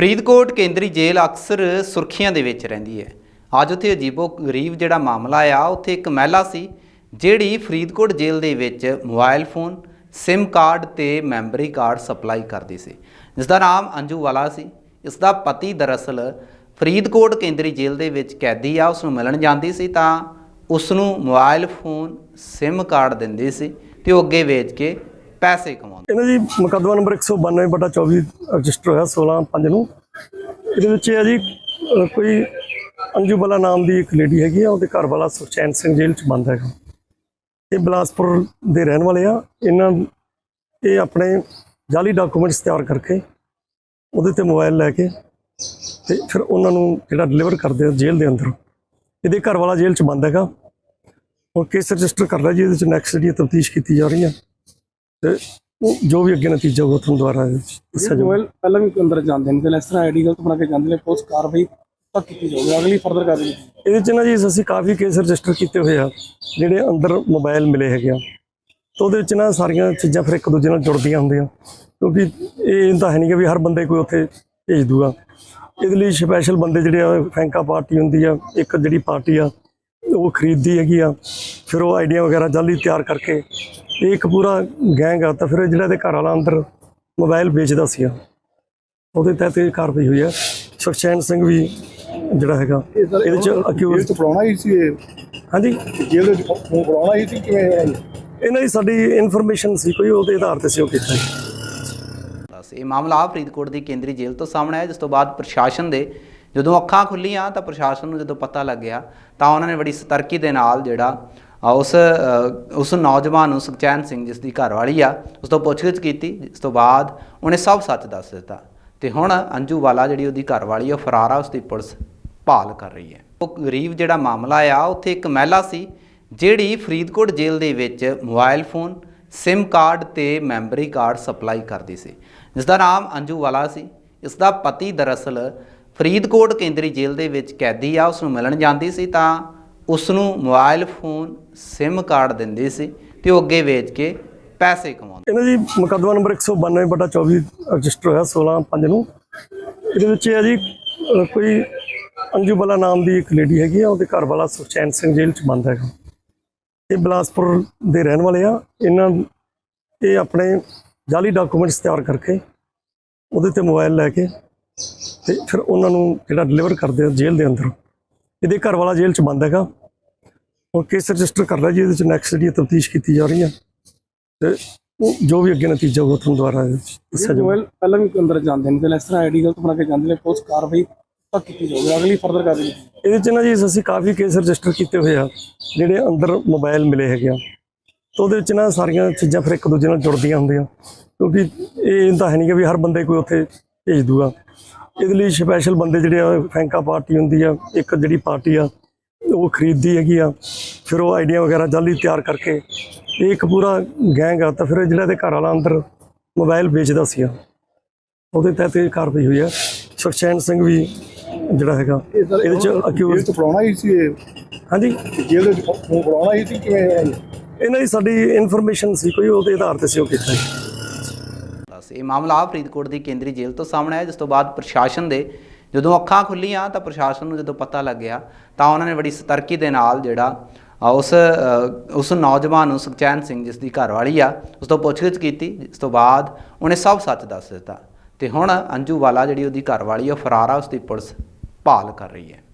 ਫਰੀਦਕੋਟ ਕੇਂਦਰੀ ਜੇਲ੍ਹ ਅਕਸਰ ਸੁਰਖੀਆਂ ਦੇ ਵਿੱਚ ਰਹਿੰਦੀ ਹੈ। ਅੱਜ ਉੱਥੇ ਅਜੀਬੋ ਗਰੀਬ ਜਿਹੜਾ ਮਾਮਲਾ ਆ, ਉੱਥੇ ਇੱਕ ਮਹਿਲਾ ਸੀ, ਜਿਹੜੀ ਫਰੀਦਕੋਟ ਜੇਲ੍ਹ ਦੇ ਵਿੱਚ ਮੋਬਾਈਲ ਫੋਨ, SIM ਕਾਰਡ ਤੇ ਮੈਮਰੀ ਕਾਰਡ ਸਪਲਾਈ ਕਰਦੀ ਸੀ। ਜਿਸ ਦਾ ਨਾਮ ਅੰਜੂ ਵਾਲਾ ਸੀ। ਇਸ ਦਾ ਪਤੀ ਦਰਅਸਲ ਫਰੀਦਕੋਟ ਕੇਂਦਰੀ ਜੇਲ੍ਹ ਦੇ ਵਿੱਚ ਕੈਦੀ ਆ ਉਸ ਨੂੰ ਮਿਲਣ ਜਾਂਦੀ ਸੀ ਤਾਂ ਉਸ ਨੂੰ ਮੋਬਾਈਲ ਫੋਨ, SIM ਕਾਰਡ ਦਿੰਦੀ ਸੀ ਤੇ ਉਹ ਅੱਗੇ ਵੇਚ ਕੇ ਪੈਸੇ ਕਮਾਉਂਦੀ। ਇਹਨਾਂ ਜੀ, ਮੁਕੱਦਮਾ ਨੰਬਰ 192 ਬਟਾ 24 ਰਜਿਸਟਰ ਹੋਇਆ 16 5 ਨੂੰ। ਇਹਦੇ ਵਿੱਚ ਇਹ ਹੈ ਜੀ ਕੋਈ ਅੰਜੂ ਬਲਾ ਨਾਮ ਦੀ ਇੱਕ ਲੇਡੀ ਹੈਗੀ ਆ, ਉਹਦੇ ਘਰ ਵਾਲਾ ਸੁਖਚੈਨ ਸਿੰਘ ਜੇਲ੍ਹ ਚ ਬੰਦ ਹੈਗਾ। ਇਹ ਬਿਲਾਸਪੁਰ ਦੇ ਰਹਿਣ ਵਾਲੇ ਆ। ਇਹਨਾਂ ਇਹ ਆਪਣੇ ਜਾਲੀ ਡਾਕੂਮੈਂਟਸ ਤਿਆਰ ਕਰਕੇ ਉਹਦੇ ਤੇ ਮੋਬਾਈਲ ਲੈ ਕੇ ਤੇ ਫਿਰ ਉਹਨਾਂ ਨੂੰ ਜਿਹੜਾ ਡਿਲੀਵਰ ਕਰਦੇ ਆ ਜੇਲ੍ਹ ਦੇ ਅੰਦਰ। ਇਹਦੇ ਘਰ ਵਾਲਾ ਜੇਲ੍ਹ ਚ ਬੰਦ ਹੈਗਾ। ਉਹ ਕੇਸ ਰਜਿਸਟਰ ਕਰ ਲਿਆ ਜੀ, ਇਹਦੇ ਚ ਨੈਕਸਟ ਜਿਹੜੀ ਤਫਤੀਸ਼ ਕੀਤੀ ਜਾ ਰਹੀ ਹੈ ਤੇ ਉਹ ਜੋ ਵੀ ਅੱਗੇ ਨਤੀਜਾ ਹੋਊਗਾ ਤੁਹਾਨੂੰ ਦੁਬਾਰਾ ਦੱਸਿਆ ਜਾਊਗਾ ਪਹਿਲਾਂ ਵੀ ਅੰਦਰ ਜਾਂਦੇ ਨੇ ਤੇ ਇਸ ਤਰ੍ਹਾਂ ਆਈਡੀ ਗਲਤ ਬਣਾ ਕੇ ਜਾਂਦੇ ਨੇ ਪੁਲਿਸ ਕਾਰਵਾਈ ਤੱਕ ਕੀਤੀ ਜਾਊਗੀ। ਅਗਲੀ ਫਰਦਰ ਕਾਰਵਾਈ ਇਹਦੇ ਚ ਨਾ ਜੀ ਅਸੀਂ ਕਾਫੀ ਕੇਸ ਰਜਿਸਟਰ ਕੀਤੇ ਹੋਏ ਆ ਜਿਹੜੇ ਅੰਦਰ ਮੋਬਾਈਲ ਮਿਲੇ ਹੈਗੇ ਆ। ਤਾਂ ਉਹਦੇ ਵਿੱਚ ਨਾ ਸਾਰੀਆਂ ਚੀਜ਼ਾਂ ਫਿਰ ਇੱਕ ਦੂਜੇ ਨਾਲ ਜੁੜਦੀਆਂ ਹੁੰਦੀਆਂ। ਕਿਉਂਕਿ ਇਹ ਤਾਂ ਹੈ ਨਹੀਂ ਕਿ ਵੀ ਹਰ ਬੰਦੇ ਕੋਈ ਉੱਥੇ ਭੇਜ ਦੂਗਾ। ਇਹਦੇ ਲਈ ਸਪੈਸ਼ਲ ਬੰਦੇ ਜਿਹੜੇ ਆ ਫੈਂਕਾ ਪਾਰਟੀ ਹੁੰਦੀ ਆ ਇੱਕ ਜਿਹੜੀ ਪਾਰਟੀ ਆ ਉਹ ਖਰੀਦਦੀ ਹੈਗੀ ਆ। ਫਿਰ ਉਹ ਆਈਡੀਆ ਵਗੈਰਾ ਜਲਦੀ ਤਿਆਰ ਕਰਕੇ ਇਹ ਇੱਕ ਪੂਰਾ ਗੈਂਗ ਆ ਤਾਂ ਫਿਰ ਜਿਹੜਾ ਇਹਦੇ ਘਰ ਵਾਲਾ ਅੰਦਰ ਮੋਬਾਈਲ ਵੇਚਦਾ ਸੀ ਉਹਦੇ ਤਹਿਤ ਇਹ ਕਾਰਵਾਈ ਹੋਈ ਹੈ ਸੁਖਚੈਨ ਸਿੰਘ ਵੀ ਜਿਹੜਾ ਹੈਗਾ ਇਹਦੇ ਚ ਅਕਿਊਜ਼ ਚ ਪੜਾਉਣਾ ਹੀ ਸੀ ਇਹ? ਹਾਂਜੀ। ਜੇਲ੍ਹ ਦੇ ਵਿੱਚ ਪੜਾਉਣਾ ਹੀ ਸੀ ਕਿਵੇਂ ਇਹਨਾਂ ਦੀ ਸਾਡੀ ਇਨਫੋਰਮੇਸ਼ਨ ਸੀ ਕੋਈ ਉਹਦੇ ਆਧਾਰ ਤੇ ਸੀ ਉਹ ਕੀਤਾ ਇਹ ਮਾਮਲਾ ਫਰੀਦਕੋਟ ਦੀ ਕੇਂਦਰੀ ਜੇਲ੍ਹ ਤੋਂ ਸਾਹਮਣੇ ਆਇਆ ਜਿਸ ਤੋਂ ਬਾਅਦ ਪ੍ਰਸ਼ਾਸਨ ਦੇ ਜਦੋਂ ਅੱਖਾਂ ਖੁੱਲੀਆਂ ਤਾਂ ਪ੍ਰਸ਼ਾਸਨ ਨੂੰ ਜਦੋਂ ਪਤਾ ਲੱਗਿਆ ਤਾਂ ਉਹਨਾਂ ਨੇ ਬੜੀ ਸਤਰਕੀ ਦੇ ਨਾਲ ਜਿਹੜਾ ਉਸ ਉਸ ਨੌਜਵਾਨ ਨੂੰ ਸੁਖਚੈਨ ਸਿੰਘ ਜਿਸ ਦੀ ਘਰਵਾਲੀ ਆ, ਉਸ ਤੋਂ ਪੁੱਛਗਿੱਛ ਕੀਤੀ, ਇਸ ਤੋਂ ਬਾਅਦ ਉਹਨੇ ਸਭ ਸੱਚ ਦੱਸ ਦਿੱਤਾ। ਤੇ ਹੁਣ ਅੰਜੂ ਵਾਲਾ ਜਿਹੜੀ ਉਹਦੀ ਘਰਵਾਲੀ ਉਹ ਫਰਾਰ ਆ, ਉਸ ਦੀ ਪੁਲਿਸ ਭਾਲ ਕਰ ਰਹੀ ਹੈ। ਉਹ ਗਰੀਬ ਜਿਹੜਾ ਮਾਮਲਾ ਆ, ਉੱਥੇ ਇੱਕ ਮਹਿਲਾ ਸੀ, ਜਿਹੜੀ ਫਰੀਦਕੋਟ ਜੇਲ੍ਹ ਦੇ ਵਿੱਚ ਮੋਬਾਈਲ ਫੋਨ SIM ਕਾਰਡ ਤੇ ਮੈਮਰੀ ਕਾਰਡ ਸਪਲਾਈ ਕਰਦੀ ਸੀ। ਜਿਸ ਦਾ ਨਾਮ ਅੰਜੂ ਵਾਲਾ ਸੀ। ਇਸ ਦਾ ਪਤੀ ਦਰਅਸਲ ਫਰੀਦਕੋਟ ਕੇਂਦਰੀ ਜੇਲ੍ਹ ਦੇ ਵਿੱਚ ਕੈਦੀ ਆ, ਉਸ ਨੂੰ ਮਿਲਣ ਜਾਂਦੀ ਸੀ ਤਾਂ ਉਸ ਨੂੰ ਮੋਬਾਈਲ ਫੋਨ SIM ਕਾਰਡ ਦਿੰਦੇ ਸੀ ਤੇ ਉਹ ਅੱਗੇ ਵੇਚ ਕੇ ਪੈਸੇ ਕਮਾਉਂਦੀ ਇਹਨਾਂ ਜੀ ਮੁਕੱਦਮਾ ਨੰਬਰ 192 ਬਟਾ 24 ਰਜਿਸਟਰ ਹੋਇਆ 16 5 ਨੂੰ। ਇਹਦੇ ਵਿੱਚ ਇਹ ਹੈ ਜੀ, ਅਹ ਕੋਈ ਅੰਜੂ ਬਲਾ ਨਾਮ ਦੀ ਇੱਕ ਲੇਡੀ ਹੈਗੀ ਆ, ਉਹਦੇ ਘਰ ਵਾਲਾ ਸੁਖਚੈਨ ਸਿੰਘ ਜੇਲ੍ਹ ਚ ਬੰਦ ਹੈਗਾ। ਇਹ ਬਿਲਾਸਪੁਰ ਦੇ ਰਹਿਣ ਵਾਲੇ ਆ। ਇਹਨਾਂ ਇਹ ਆਪਣੇ ਜਾਲੀ ਡਾਕੂਮੈਂਟਸ ਤਿਆਰ ਕਰਕੇ ਉਹਦੇ ਤੇ ਮੋਬਾਈਲ ਲੈ ਕੇ ਤੇ ਫਿਰ ਉਹਨਾਂ ਨੂੰ ਜਿਹੜਾ ਡਿਲੀਵਰ ਕਰਦੇ ਆ ਜੇਲ੍ਹ ਦੇ ਅੰਦਰ। ਇਹਦੇ ਘਰ ਵਾਲਾ ਜੇਲ੍ਹ ਚ ਬੰਦ ਹੈਗਾ। ਉਹ ਕੇਸ ਰਜਿਸਟਰ ਕਰ ਲਿਆ ਜੀ ਇਹਦੇ ਚ ਨੈਕਸਟ ਜਿਹੜੀ ਤਫਤੀਸ਼ ਕੀਤੀ ਜਾ ਰਹੀ ਹੈ। ਤੇ ਉਹ ਜੋ ਵੀ ਅੱਗੇ ਨਤੀਜਾ ਹੋਊਗਾ ਤੁਹਾਨੂੰ ਦੁਬਾਰਾ ਦੱਸਿਆ ਜਾਊਗਾ। ਮੋਬਾਈਲ ਪਹਿਲਾਂ ਵੀ ਅੰਦਰ ਜਾਂਦੇ ਨੇ ਤੇ ਇਸ ਤਰ੍ਹਾਂ ਆਈਡੀ ਗਲਤ ਬਣਾ ਕੇ ਜਾਂਦੇ ਨੇ ਪੁਲਿਸ ਕਾਰਵਾਈ ਤੱਕ ਕੀਤੀ ਜਾਊਗੀ। ਅਗਲੀ ਫਰਦਰ ਕਾਰਵਾਈ ਇਹਦੇ ਚ ਨਾ ਜੀ ਅਸੀਂ ਕਾਫੀ ਕੇਸ ਰਜਿਸਟਰ ਕੀਤੇ ਹੋਏ ਆ ਜਿਹੜੇ ਅੰਦਰ ਮੋਬਾਈਲ ਮਿਲੇ ਹੈਗੇ ਆ। ਤਾਂ ਉਹਦੇ ਵਿੱਚ ਨਾ ਸਾਰੀਆਂ ਚੀਜ਼ਾਂ ਫਿਰ ਇੱਕ ਦੂਜੇ ਨਾਲ ਜੁੜਦੀਆਂ ਹੁੰਦੀਆਂ। ਕਿਉਂਕਿ ਇਹ ਤਾਂ ਹੈ ਨਹੀਂ ਕਿ ਵੀ ਹਰ ਬੰਦੇ ਕੋਈ ਉੱਥੇ ਭੇਜ ਦੂਗਾ। ਇਹਦੇ ਲਈ ਸਪੈਸ਼ਲ ਬੰਦੇ ਜਿਹੜੇ ਆ ਫੈਂਕਾ ਪਾਰਟੀ ਹੁੰਦੀ ਆ ਇੱਕ ਜਿਹੜੀ ਪਾਰਟੀ ਆ ਉਹ ਖਰੀਦਦੀ ਹੈਗੀ ਆ ਫਿਰ ਉਹ ਆਈਡੀਆ ਵਗੈਰਾ ਜਲਦੀ ਤਿਆਰ ਕਰਕੇ ਇਹ ਇੱਕ ਪੂਰਾ ਗੈਂਗ ਆ ਤਾਂ ਫਿਰ ਜਿਹੜਾ ਇਹਦੇ ਘਰ ਵਾਲਾ ਅੰਦਰ ਮੋਬਾਈਲ ਵੇਚਦਾ ਸੀ ਉਹਦੇ ਤਹਿਤ ਇਹ ਕਾਰਵਾਈ ਹੋਈ ਹੈ ਸੁਖਚੈਨ ਸਿੰਘ ਵੀ ਜਿਹੜਾ ਹੈਗਾ ਇਹਦੇ ਚ ਅਕਿਊਜ਼ ਪੜਾਉਣਾ ਹੀ ਸੀ ਇਹ? ਹਾਂਜੀ। ਜੇਲ੍ਹ ਦੇ ਵਿੱਚ ਫੋਨ ਪੜਾਉਣਾ ਹੀ ਸੀ ਕਿਵੇਂ ਇਹਨਾਂ ਦੀ ਸਾਡੀ ਇਨਫੋਰਮੇਸ਼ਨ ਸੀ ਕੋਈ ਉਹਦੇ ਆਧਾਰ ਤੇ ਸੀ ਉਹ ਕੀਤਾ ਇਹ ਮਾਮਲਾ ਫਰੀਦਕੋਟ ਦੀ ਕੇਂਦਰੀ ਜੇਲ੍ਹ ਤੋਂ ਸਾਹਮਣੇ ਆਇਆ ਜਿਸ ਤੋਂ ਬਾਅਦ ਪ੍ਰਸ਼ਾਸਨ ਦੇ ਜਦੋਂ ਅੱਖਾਂ ਖੁੱਲੀਆਂ ਤਾਂ ਪ੍ਰਸ਼ਾਸਨ ਨੂੰ ਜਦੋਂ ਪਤਾ ਲੱਗਿਆ ਤਾਂ ਉਹਨਾਂ ਨੇ ਬੜੀ ਸਤਰਕੀ ਦੇ ਨਾਲ ਜਿਹੜਾ ਉਸ ਉਸ ਨੌਜਵਾਨ ਨੂੰ ਸੁਖਚੈਨ ਸਿੰਘ ਜਿਸ ਦੀ ਘਰਵਾਲੀ ਆ, ਉਸ ਤੋਂ ਪੁੱਛਗਿੱਛ ਕੀਤੀ ਇਸ ਤੋਂ ਬਾਅਦ ਉਹਨੇ ਸਭ ਸੱਚ ਦੱਸ ਦਿੱਤਾ। ਤੇ ਹੁਣ ਅੰਜੂ ਵਾਲਾ ਜਿਹੜੀ ਉਹਦੀ ਘਰਵਾਲੀ ਆ, ਉਹ ਫਰਾਰ ਆ ਉਸ ਦੀ ਪੁਲਿਸ ਭਾਲ ਕਰ ਰਹੀ ਹੈ।